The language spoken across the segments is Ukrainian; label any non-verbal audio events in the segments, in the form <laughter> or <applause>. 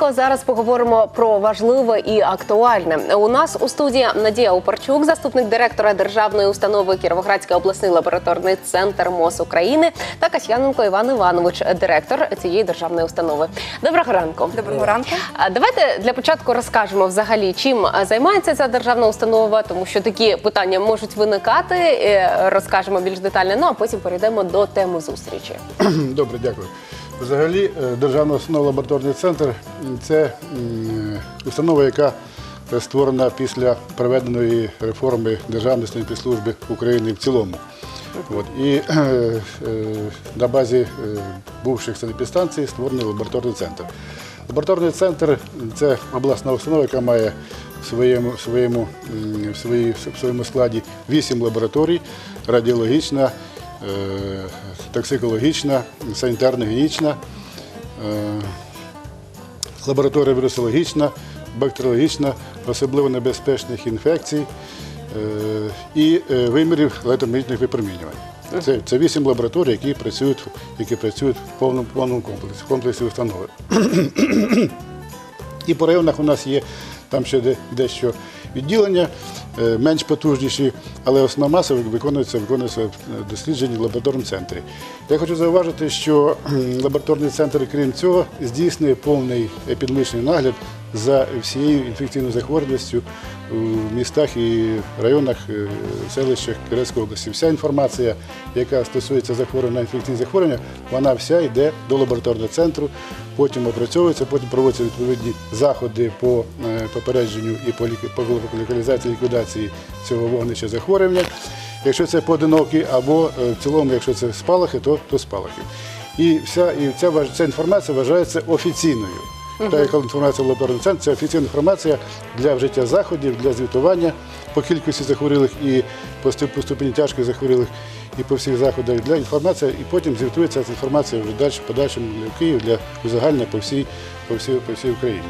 ранку. Зараз поговоримо про важливе і актуальне. У нас у студії Надія Упарчук, заступник директора державної установи Кіровоградський обласний лабораторний центр МОЗ України, та Касьяненко Іван Іванович, директор цієї державної установи. Доброго ранку. Доброго ранку. Давайте для початку розкажемо взагалі, чим займається ця державна установа, тому що такі питання можуть виникати. Е, Розкажемо більш детально. Ну а потім перейдемо до теми зустрічі. Добре, дякую. Взагалі, е, Державна установа лабораторний центр це установа, яка створена після проведеної реформи Державної служби України в цілому. От. І е, е, на базі бувших санепідстанцій створений лабораторний центр. Лабораторний центр це обласна установа, яка має в своєму, в своєму, в своєму складі вісім лабораторій, радіологічна, токсикологічна, санітарно-гігієнічна, е, лабораторія вірусологічна, бактеріологічна, особливо небезпечних інфекцій е, і е, вимірів електромагнітних випромінювань. Це, це вісім лабораторій, які працюють, які працюють в повному, повному комплексі, в комплексі установи. І по районах у нас є там ще дещо відділення, е, менш потужніші, але основна маса виконується, виконується в дослідженні в лабораторному центрі. Я хочу зауважити, що лабораторний центр, крім цього, здійснює повний епідемічний нагляд за всією інфекційною захворюваністю в містах і районах, е, селищах Київської області. Вся інформація, яка стосується захворювання на інфекційні захворювання, вона вся йде до лабораторного центру, потім опрацьовується, потім проводяться відповідні заходи по е, попередженню і по локалізації ліквідації цього вогнища захворювання. Якщо це поодинокі, або е, в цілому, якщо це спалахи, то, то спалахи. І вся і ця, ця інформація вважається офіційною. Та яка інформація в лабораторному центрі, це офіційна інформація для вжиття заходів, для звітування по кількості захворілих і по ступені тяжких захворілих, і по всіх заходах для інформації, і потім звітується ця інформація вже далі, подальшому для Києва, для узагальнення по всій, по всій, по всій Україні.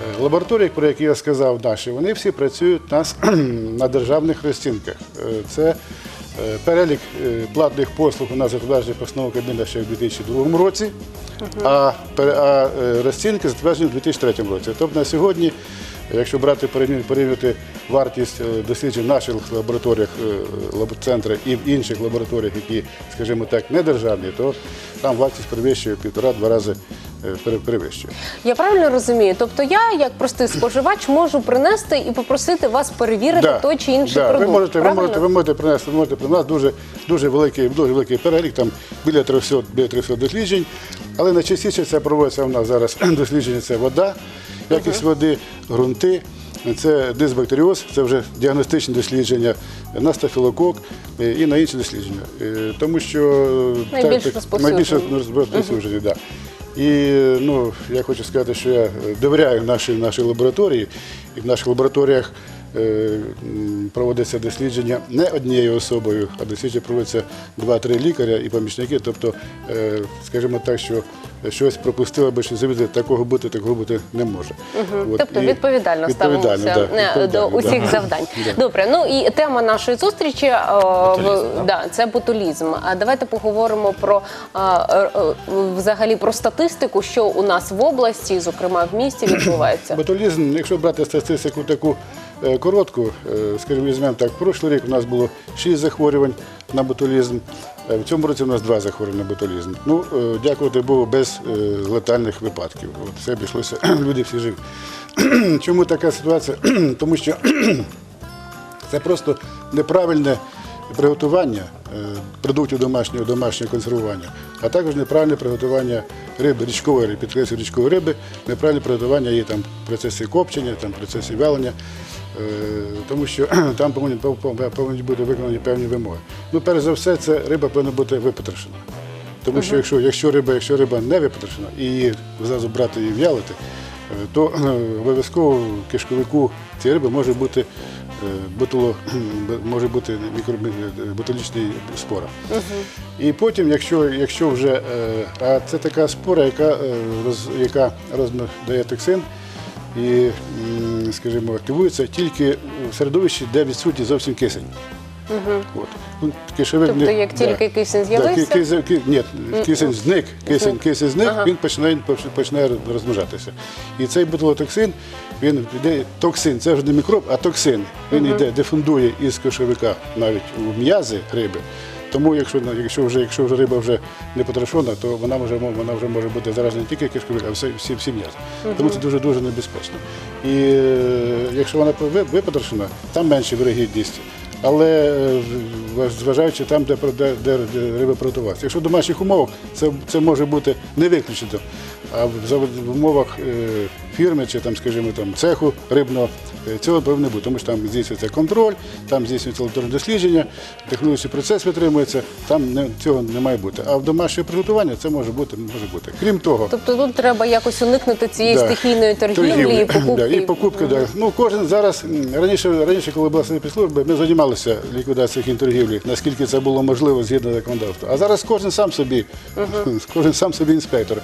Е, Лабораторії, про які я сказав, наші, вони всі працюють у нас <clears throat> на державних розцінках. Е, Це е, перелік платних послуг у нас затверджений постановою Кабміна ще в 2002 році, а, розцінки затверджені в 2003 році. Тобто на сьогодні, якщо брати порівнювати вартість досліджень в наших лабораторіях лабоцентра і в інших лабораторіях, які, скажімо так, не державні, то там вартість перевищує півтора-два рази перевищує. Я правильно розумію? Тобто я, як простий споживач, можу принести і попросити вас перевірити той чи інший да. продукт. Ви можете, ви правильно? можете, ви можете принести, ви можете при нас дуже, дуже великий, дуже великий перелік, там біля 300, біля 300 досліджень, але найчастіше це проводиться у нас зараз <clears throat> дослідження, це вода, якість води, ґрунти. Це дисбактеріоз, це вже діагностичні дослідження на стафілокок е, і на інші дослідження. Е, Тому що е, Найбільш так, розповсюджені. найбільш розповсюджені, да. І ну, я хочу сказати, що я довіряю нашій, нашій лабораторії, і в наших лабораторіях е, проводиться дослідження не однією особою, а дослідження проводиться два-три лікаря і помічники. Тобто, е, скажімо так, що щось пропустили би, що завжди такого бути, такого бути не може. От, Тобто і відповідально відповідально, ставимося да, е, до відповідально, усіх да. завдань. <laughs> Да. Добре, ну і тема нашої зустрічі е, Ботулізм, да. да, це ботулізм. А давайте поговоримо про е, е, взагалі про статистику, що у нас в області, зокрема в місті, <clears throat> відбувається. Ботулізм, якщо брати статистику таку е, коротку, е, скажімо, візьмемо так, прошлий рік у нас було 6 захворювань на ботулізм, е, в цьому році у нас 2 захворювання ботулізм. Ну, е, дякувати Богу, без е, летальних випадків. От все обійшлося, <clears throat> люди всі живі. <clears throat> Чому така ситуація? <clears throat> Тому що це просто неправильне приготування е, продуктів домашнього домашнього консервування, а також неправильне приготування риби, річкової риби, підкреслю річкової риби, неправильне приготування її там в процесі копчення, там в процесі вялення, е, тому що <clears throat> там повинні, повинні бути виконані певні вимоги. Ну, перш за все, це риба повинна бути випотрошена. Тому що якщо, якщо, риба, якщо риба не випотрошена і її зразу брати і в'ялити, е, то е, обов'язково в кишковику цієї риби може бути е, ботуло, <clears throat> може бути мікро- е, ботулічний спора. І потім, якщо, якщо вже, е, а це така спора, яка, е, роз, яка роздає токсин і, скажімо, активується тільки в середовищі, де відсутній зовсім кисень. От. Ну, кишевик Тобто, не- як тільки кисень з'явився? Да, ки- кисень- ки- ні, кисень зник, кисень, кисень зник, він починає, починає розмножатися. І цей ботулотоксин, він йде, токсин, це вже не мікроб, а токсин. Він йде, дифундує із кишовика навіть у м'язи риби. Тому, якщо, якщо, вже, якщо вже риба вже не потрошена, то вона може, вона вже може бути заражена не тільки кишковик, а всі, всі, всі м'язи. Тому це дуже-дуже небезпечно. І е, якщо вона ви- випотрошена, там менша вирогідність. Але е, зважаючи там, де, де, де, риба продавалася. Якщо в домашніх умовах, це, це може бути не виключено. А в, умовах е, фірми чи там, скажімо, там, цеху рибного е, цього повинно бути, тому що там здійснюється контроль, там здійснюється лабораторне дослідження, технологічний процес витримується, там не, цього не має бути. А в домашнє приготування це може бути, може бути. Крім того, Тобто тут треба якось уникнути цієї Да. стихійної торгівлі і покупки. Да, і покупки, да. Ну, кожен зараз, раніше, раніше, коли була служба, ми займалися ліквідацією кінторгівлі, наскільки це було можливо згідно законодавства. А зараз кожен сам собі, <laughs> кожен сам собі інспектор.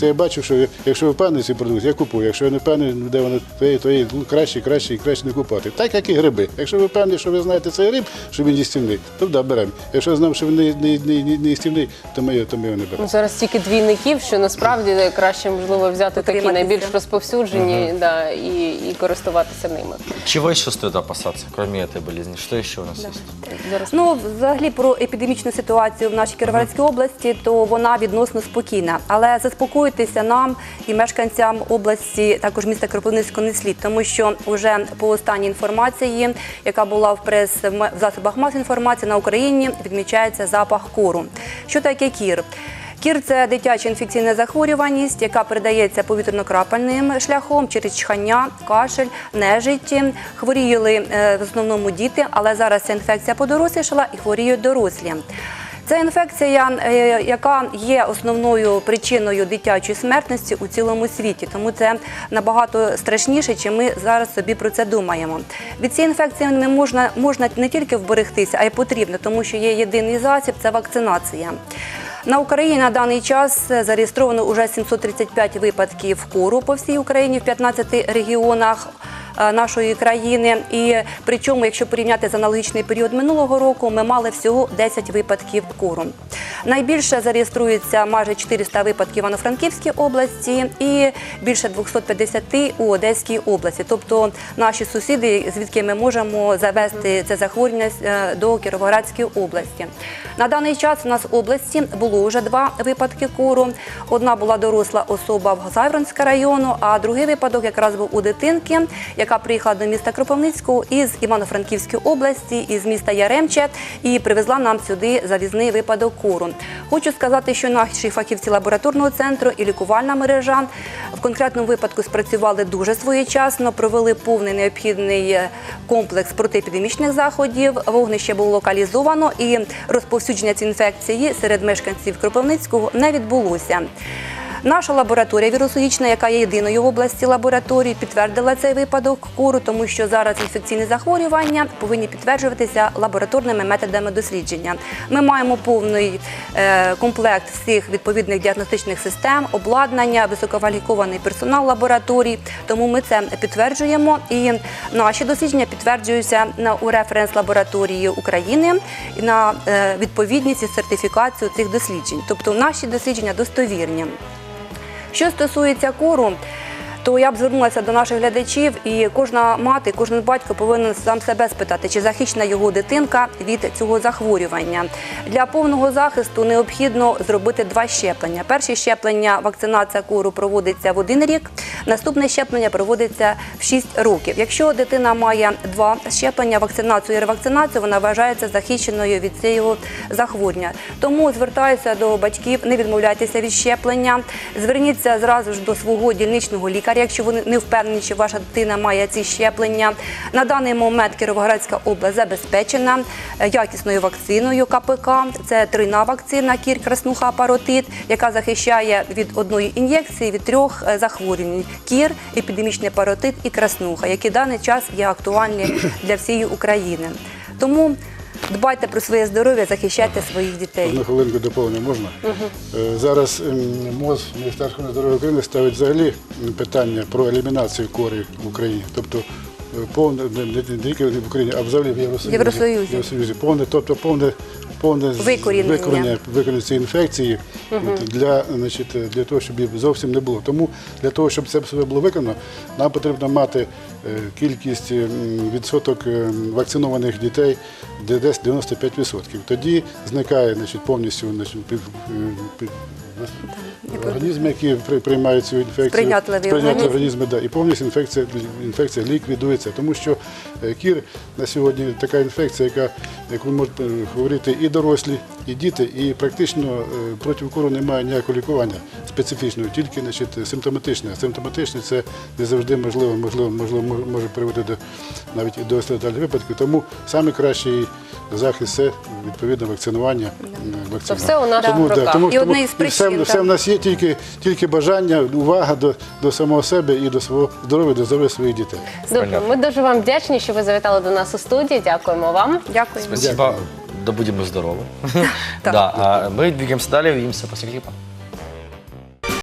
Це я бачу, що якщо ви впевнені в цій продукції, я купую. Якщо я не впевнений, де вони, то є, то є ну, краще, краще і краще не купувати. Так, як і гриби. Якщо ви впевнені, що ви знаєте цей риб, що він їстівний, то да, беремо. Якщо я знав, що він не, не, не, не, не їстівний, то ми, його- то ми його не беремо. Ну, зараз стільки двійників, що насправді краще можливо взяти такі Утриматися. найбільш розповсюджені да, і, і користуватися ними. Чего еще стоит опасаться, кроме этой болезни? Что еще у нас есть? Зараз Ну, взагалі про епідемічну ситуацію в нашій Кіровоградській області, то вона відносно спокійна. Але заспокоїтися нам і мешканцям області, також міста Кропивницького не слід, тому що вже по останній інформації, яка була в прес в засобах масової інформації на Україні, відмічається запах кору. Що таке кір? Кір це дитяча інфекційна захворюваність, яка передається повітряно-крапельним шляхом через чхання, кашель, нежить. Хворіли е, в основному діти, але зараз ця інфекція подорослішала і хворіють дорослі. Це інфекція, е, яка є основною причиною дитячої смертності у цілому світі, тому це набагато страшніше, чим ми зараз собі про це думаємо. Від цієї інфекції не можна, можна не тільки вберегтися, а й потрібно, тому що є єдиний засіб це вакцинація. На Україні на даний час зареєстровано уже 735 випадків кору по всій Україні в 15 регіонах нашої країни. І причому, якщо порівняти з аналогічний період минулого року, ми мали всього 10 випадків кору. Найбільше зареєструється майже 400 випадків в Івано-Франківській області і більше 250 у Одеській області. Тобто наші сусіди, звідки ми можемо завести це захворювання е, до Кіровоградської області. На даний час у нас в області було вже два випадки кору. Одна була доросла особа в Гозайвронського району, а другий випадок якраз був у дитинки, яка приїхала до міста Кропивницького із Івано-Франківської області, із міста Яремче, і привезла нам сюди завізний випадок кору. Хочу сказати, що наші фахівці лабораторного центру і лікувальна мережа в конкретному випадку спрацювали дуже своєчасно, провели повний необхідний е, комплекс протиепідемічних заходів. Вогнище було локалізовано і розповсюдження цієї інфекції серед мешканців Кропивницького не відбулося. Наша лабораторія вірусологічна, яка є єдиною в області лабораторії, підтвердила цей випадок кору, тому що зараз інфекційні захворювання повинні підтверджуватися лабораторними методами дослідження. Ми маємо повний е, комплект всіх відповідних діагностичних систем, обладнання, висококваліфікований персонал лабораторій. Тому ми це підтверджуємо. І наші дослідження підтверджуються у референс лабораторії України на е, відповідність і сертифікацію цих досліджень. Тобто наші дослідження достовірні. Що стосується кору, то я б звернулася до наших глядачів, і кожна мати, кожен батько повинен сам себе спитати, чи захищена його дитинка від цього захворювання. Для повного захисту необхідно зробити два щеплення. Перше щеплення, вакцинація кору проводиться в один рік, наступне щеплення проводиться в 6 років. Якщо дитина має два щеплення, вакцинацію і ревакцинацію, вона вважається захищеною від цього захворювання. Тому звертаюся до батьків, не відмовляйтеся від щеплення, зверніться зразу ж до свого дільничного лікаря, якщо вони не впевнені, що ваша дитина має ці щеплення. На даний момент Кіровоградська область забезпечена е, якісною вакциною КПК. Це трина вакцина кір, краснуха, паротит, яка захищає від одної ін'єкції від трьох е, захворювань: кір, епідемічний паротит і краснуха, які в даний час є актуальні для всієї України. Тому дбайте про своє здоров'я, захищайте своїх дітей. Одну хвилинку доповнення можна? Е, Зараз ем, МОЗ Міністерство здоров'я України ставить взагалі м, питання про елімінацію корі в Україні. Тобто повне не, не, не тільки в Україні, а взагалі в Євросоюзі. Євросоюзі. Євросоюзі. Повне, тобто повне, повне Викорінення. викорінення, викорінення цієї інфекції от, для, значить, для того, щоб її зовсім не було. Тому для того, щоб це все було виконано, нам потрібно мати е, кількість м, відсоток е, вакцинованих дітей де десь 95%. Тоді зникає значить, повністю значить, під, під, організми, які при- приймають цю інфекцію, Сприйнятливі сприйняті організми. да, і повністю інфекція, інфекція ліквідується. Тому що е, кір на сьогодні така інфекція, яка, яку можуть е, говорити і дорослі, і діти, і практично е, проти кору немає ніякого лікування специфічного, тільки значить, симптоматичне. Симптоматичне це не завжди можливо, можливо, можливо, може- приводити до навіть і до страдальних випадків. Тому найкращий захист це відповідно вакцинування. м, То все у наших Тому, да, руках. тому, І тому одне із все, причин, все так. в нас є тільки, тільки бажання, увага до, до самого себе і до свого здоров'я, до здоров'я своїх дітей. Добре, ми дуже вам вдячні, що ви завітали до нас у студії. Дякуємо вам. Дякую. Спасибо Да будем мы здоровы. <laughs> <laughs> Так. Да, а мы двигаемся далее, увидимся после клипа.